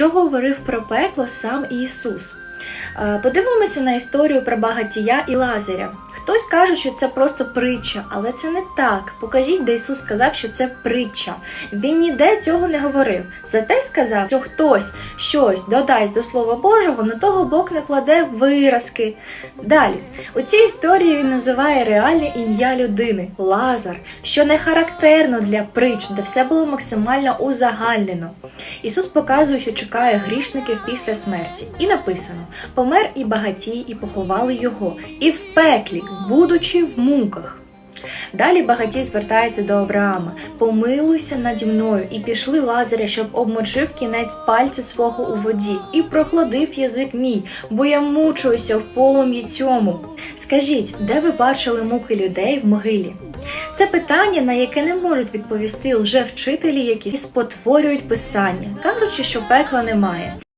Що говорив про пекло сам Ісус? Е, Подивимося на історію про багатія і Лазаря. Хтось каже, що це просто притча, але це не так. Покажіть, де Ісус сказав, що це притча. Він ніде цього не говорив. Зате сказав, що хтось щось додасть до Слова Божого, на того Бог не кладе виразки. Далі, у цій історії він називає реальне ім'я людини Лазар, що не характерно для притч, де все було максимально узагальнено. Ісус показує, що чекає грішників після смерті, і написано: помер і багатій, і поховали його, і в пеклі, будучи в муках. Далі багатій звертається до Авраама: помилуйся наді мною, і пішли Лазаря, щоб обмочив кінець пальця свого у воді, і прохладив язик мій, бо я мучуюся в полум'ї цьому. Скажіть, де ви бачили муки людей в могилі? Це питання, на яке не можуть відповісти лжевчителі, які спотворюють писання, кажучи, що пекла немає.